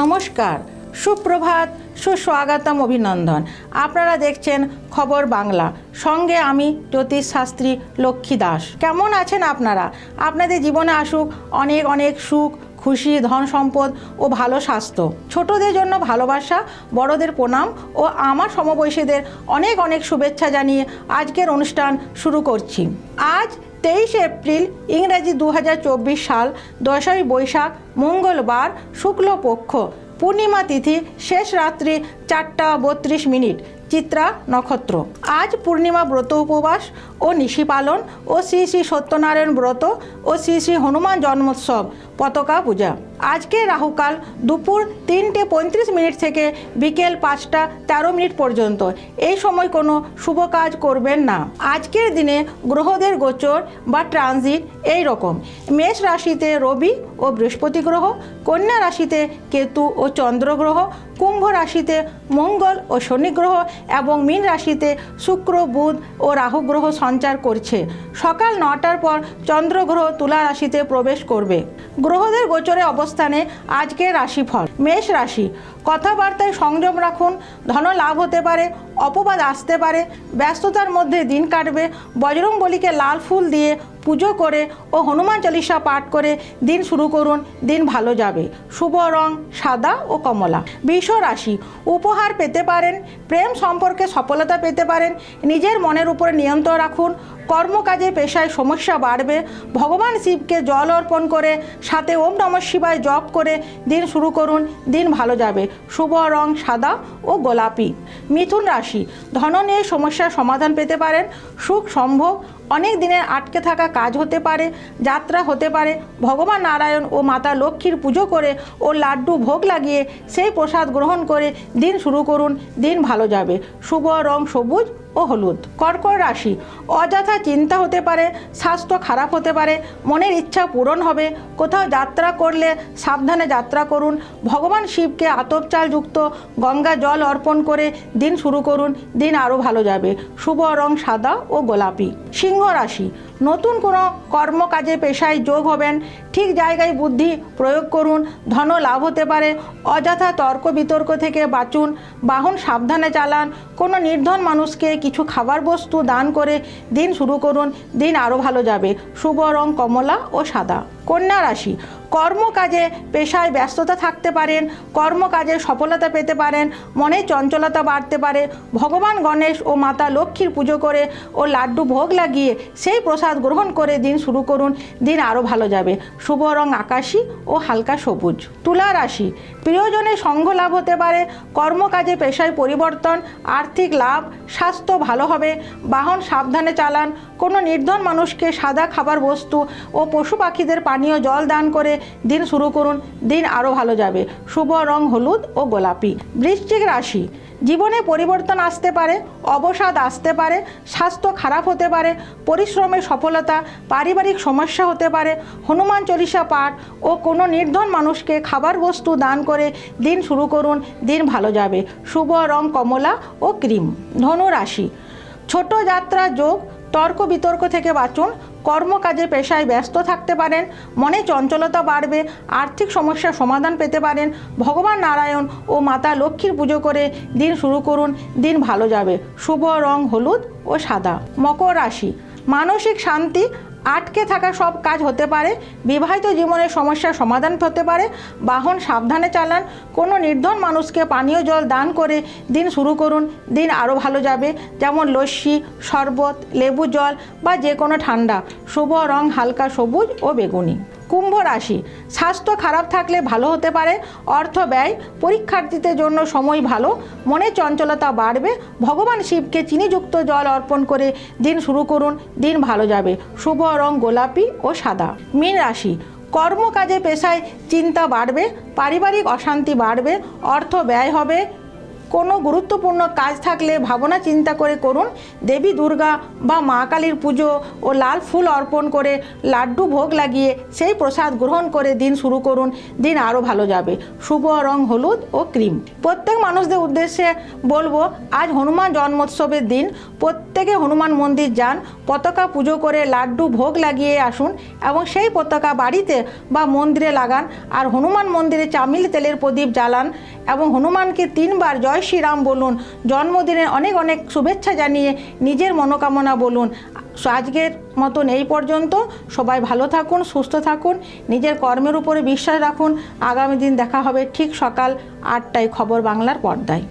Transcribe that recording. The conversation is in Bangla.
নমস্কার। সুপ্রভাত, সুস্বাগতম অভিনন্দন। আপনারা দেখছেন খবর বাংলা। সঙ্গে আমি জ্যোতিষ শাস্ত্রী লক্ষ্মী দাস। কেমন আছেন আপনারা? আপনাদের জীবনে আসুক অনেক অনেক সুখ, খুশি, ধন সম্পদ ও ভালো স্বাস্থ্য। ছোটদের জন্য ভালোবাসা, বড়দের প্রণাম ও আমার সমবয়সীদের অনেক অনেক শুভেচ্ছা জানিয়ে আজকের অনুষ্ঠান শুরু করছি। আজ তেইশে এপ্রিল ইংরেজি দু হাজার চব্বিশ সাল, দশই বৈশাখ, মঙ্গলবার, শুক্লপক্ষ। পূর্ণিমা তিথি শেষ রাত্রি চারটা বত্রিশ মিনিট। চিত্রা নক্ষত্র। আজ পূর্ণিমা ব্রত উপবাস ও নিশি পালন ও শ্রী শ্রী সত্যনারায়ণ ব্রত ও শ্রী শ্রী হনুমান জন্মোৎসব, পতাকা পূজা। আজকে রাহুকাল দুপুর তিনটে পঁয়ত্রিশ মিনিট থেকে বিকেল পাঁচটা তেরো মিনিট পর্যন্ত। এই সময় কোনো শুভ কাজ করবেন না। আজকের দিনে গ্রহদের গোচর বা ট্রানজিট এই রকম। মেষ রাশিতে রবি ও বৃহস্পতি গ্রহ, কন্যা রাশিতে কেতু ও চন্দ্র গ্রহ, কুম্ভ রাশিতে মঙ্গল ও শনি গ্রহ এবং মীন রাশিতে শুক্র, বুধ ও রাহু গ্রহ সঞ্চার করছে। সকাল নটার পর চন্দ্রগ্রহ তুলা রাশিতে প্রবেশ করবে। গ্রহদের গোচরে অবস্থানে আজকের রাশিফল, মেষ রাশি। কথাবার্তায় সংযম রাখুন ধন লাভ হতে পারে, অপবাদ আসতে পারে, ব্যস্ততার মধ্যে দিন কাটবে বজরং বলিকে লাল ফুল দিয়ে পুজো করে ও হনুমান চল্লিশা পাঠ করে দিন শুরু করুন, দিন ভালো যাবে। শুভ রং, সাদা ও কমলা। বৃষ রাশি, উপহার পেতে পারেন, প্রেম সম্পর্কে সফলতা পেতে পারেন, নিজের মনের উপরে নিয়ন্ত্রণ রাখুন, কর্মকাজে পেশায় সমস্যা বাড়বে, ভগবান শিবকে জল অর্পণ করে, সাথে ওম নম শিবায় জপ করে দিন শুরু করুন, দিন ভালো যাবে। শুভ রং, সাদা ও গোলাপি। মিথুন রাশি, ধন নিয়ে সমস্যার সমাধান পেতে পারেন, সুখ সম্ভব অনেক দিনের আটকে থাকা কাজ হতে পারে, যাত্রা হতে পারে। ভগবান নারায়ণ ও মাতা লক্ষ্মীর পুজো করে ও লাড্ডু ভোগ লাগিয়ে সেই প্রসাদ গ্রহণ করে দিন শুরু করুন, দিন ভালো যাবে। শুভ রং সবুজ ও হলুদ। কর্কট রাশি। অযথা চিন্তা হতে পারে, স্বাস্থ্য খারাপ হতে পারে, মনের ইচ্ছা পূরণ হবে। কোথাও যাত্রা করলে সাবধানে যাত্রা করুন। ভগবান শিবকে আতপ চালযুক্ত গঙ্গা জল অর্পণ করে দিন শুরু করুন। দিন আরও ভালো যাবে। শুভ রং সাদা ও গোলাপি। সিংহ রাশি। নতুন কোনো কর্মকাজে পেশায় যোগ হবেন, ঠিক জায়গায় বুদ্ধি প্রয়োগ করুন ধন লাভ হতে পারে, অযথা তর্ক বিতর্ক থেকে বাঁচুন, বাহন সাবধানে চালান, কোনো নির্ধন মানুষকে কিছু খাবার বস্তু দান করে দিন শুরু করুন, দিন আরও ভালো যাবে। শুভ রং কমলা ও সাদা। কন্যা রাশি কর্মকাজে পেশায় ব্যস্ততা থাকতে পারেন, কর্মকাজে সফলতা পেতে পারেন, মনে চঞ্চলতা বাড়তে পারে। ভগবান গণেশ ও মাতা লক্ষ্মীর পুজো করে ও লাড্ডু ভোগ লাগিয়ে সেই প্রসাদ গ্রহণ করে দিন শুরু করুন। দিন আরও ভালো যাবে। শুভ রং আকাশী ও হালকা সবুজ। তুলা রাশি। প্রিয়জনের সঙ্গ লাভ হতে পারে। কর্মকাজে পেশায় পরিবর্তন, আর্থিক লাভ, স্বাস্থ্য ভালো হবে। বাহন সাবধানে চালান। কোনো নির্ধন মানুষকে সাদা খাবার বস্তু ও পশু পাখিদের পানীয় জল দান করে দিন শুরু করুন, দিন আরও ভালো যাবে। শুভ রং হলুদ ও গোলাপি। বৃশ্চিক রাশি, জীবনে পরিবর্তন আসতে পারে, অবসাদ আসতে পারে, স্বাস্থ্য খারাপ হতে পারে, পরিশ্রমের সফলতা, পারিবারিক সমস্যা হতে পারে, হনুমান চল্লিশা পাঠ ও কোনো নির্ধন মানুষকে খাবার বস্তু দান করে দিন শুরু করুন, দিন ভালো যাবে। শুভ রং কমলা ও ক্রিম। ধনু রাশি, ছোট যাত্রা যোগ তর্ক বিতর্ক থেকে বাঁচুন কর্মকাজে পেশায় ব্যস্ত থাকতে পারেন, মনে চঞ্চলতা বাড়বে, আর্থিক সমস্যার সমাধান পেতে পারেন, ভগবান নারায়ণ ও মাতা লক্ষ্মীর পুজো করে দিন শুরু করুন, দিন ভালো যাবে। শুভ রং হলুদ ও সাদা। মকর রাশি। মানসিক শান্তি আটকে থাকা সব কাজ হতে পারে, বিবাহিত জীবনের সমস্যার সমাধান হতে পারে, বাহন সাবধানে চালান, কোনো নির্ধন মানুষকে পানীয় জল দান করে দিন শুরু করুন, দিন আরও ভালো যাবে, যেমন লস্যি, শরবত, লেবু জল বা যে কোনো ঠান্ডা, শুভ রং হালকা সবুজ ও বেগুনি। কুম্ভ রাশি। স্বাস্থ্য খারাপ থাকলে ভালো হতে পারে, অর্থ ব্যয়, পরীক্ষার্থীদের জন্য সময় ভালো মনে চঞ্চলতা বাড়বে, ভগবান শিবকে চিনিযুক্ত জল অর্পণ করে দিন শুরু করুন, দিন ভালো যাবে। শুভ রং গোলাপি ও সাদা। মীন রাশি, কর্মকাজে পেশায় চিন্তা বাড়বে, পারিবারিক অশান্তি বাড়বে, অর্থ ব্যয় হবে কোনো গুরুত্বপূর্ণ কাজ থাকলে ভাবনা চিন্তা করে করুন। দেবী দুর্গা বা মা কালীর পুজো ও লাল ফুল অর্পণ করে লাড্ডু ভোগ লাগিয়ে সেই প্রসাদ গ্রহণ করে দিন শুরু করুন। দিন আরও ভালো যাবে। শুভ রং হলুদ ও ক্রিম। প্রত্যেক মানুষদের উদ্দেশ্যে বলব, আজ হনুমান জন্মোৎসবের দিন। প্রত্যেকে হনুমান মন্দির যান, পতাকা পুজো করে লাড্ডু ভোগ লাগিয়ে আসুন এবং সেই পতাকা বাড়িতে বা মন্দিরে লাগান। আর হনুমান মন্দিরে চামিল তেলের প্রদীপ জ্বালান এবং হনুমানকে তিনবার জয় শ্রীরাম বলুন, জন্মদিনের অনেক অনেক শুভেচ্ছা জানিয়ে নিজের মনোকামনা বলুন। আজকের মতন এই পর্যন্ত। সবাই ভালো থাকুন, সুস্থ থাকুন, নিজের কর্মের উপরে বিশ্বাস রাখুন। আগামী দিন দেখা হবে ঠিক সকাল আটটায় খবর বাংলার পর্দায়।